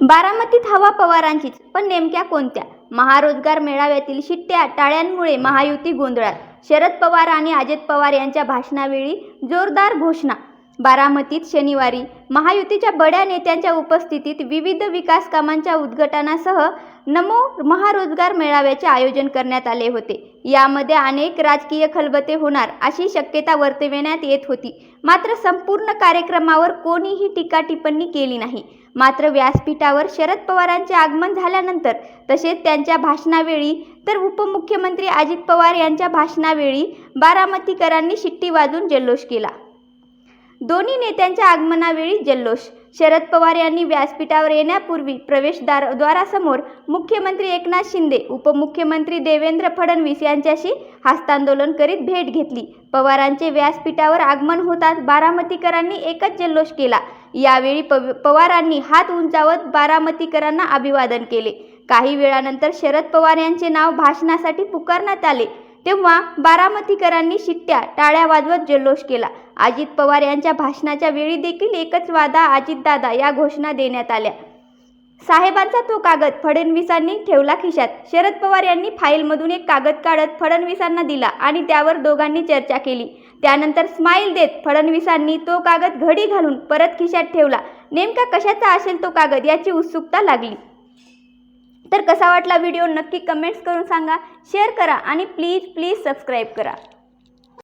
बारामतीत हवा पवारांचीच पण नेमक्या कोणत्या? महारोजगार मेळाव्यातील शिट्ट्या टाळ्यांमुळे महायुती गोंधळात. शरद पवार आणि अजित पवार यांच्या भाषणावेळी जोरदार घोषणा. बारामतीत शनिवारी महायुतीच्या बड्या नेत्यांच्या उपस्थितीत विविध विकास कामांच्या उद्घाटनासह नमो महारोजगार मेळाव्याचे आयोजन करण्यात आले होते. यामध्ये अनेक राजकीय खलबते होणार अशी शक्यता वर्तविण्यात येत होती. मात्र संपूर्ण कार्यक्रमावर कोणीही टीका टिप्पणी केली नाही. मात्र व्यासपीठावर शरद पवारांचे आगमन झाल्यानंतर तसेच त्यांच्या भाषणावेळी तर उपमुख्यमंत्री अजित पवार यांच्या भाषणावेळी बारामतीकरांनी शिट्टी वाजून जल्लोष केला. दोन्ही नेत्यांच्या आगमनावेळी जल्लोष. शरद पवार यांनी व्यासपीठावर येण्यापूर्वी प्रवेशद्वारासमोर मुख्यमंत्री एकनाथ शिंदे उपमुख्यमंत्री देवेंद्र फडणवीस यांच्याशी हस्तांदोलन करीत भेट घेतली. पवारांचे व्यासपीठावर आगमन होताच बारामतीकरांनी एकच जल्लोष केला. यावेळी पव पवारांनी हात उंचावत बारामतीकरांना अभिवादन केले. काही वेळानंतर शरद पवार यांचे नाव भाषणासाठी पुकारण्यात आले. तेव्हा बारामतीकरांनी शिट्ट्या टाळ्या वाजवत जल्लोष केला. अजित पवार यांच्या भाषणाच्या वेळी देखील एकच वादा अजितदादा या घोषणा देण्यात आल्या. साहेबांचा तो कागद फडणवीसांनी ठेवला खिशात. शरद पवार यांनी फाईलमधून एक कागद काढत फडणवीसांना दिला आणि त्यावर दोघांनी चर्चा केली. त्यानंतर स्माईल देत फडणवीसांनी तो कागद घडी घालून परत खिशात ठेवला. नेमका कशाचा असेल तो कागद याची उत्सुकता लागली. तर कसा वाटला व्हिडिओ नक्की कमेंट्स करून सांगा शेअर करा आणि प्लीज प्लीज सबस्क्राईब करा.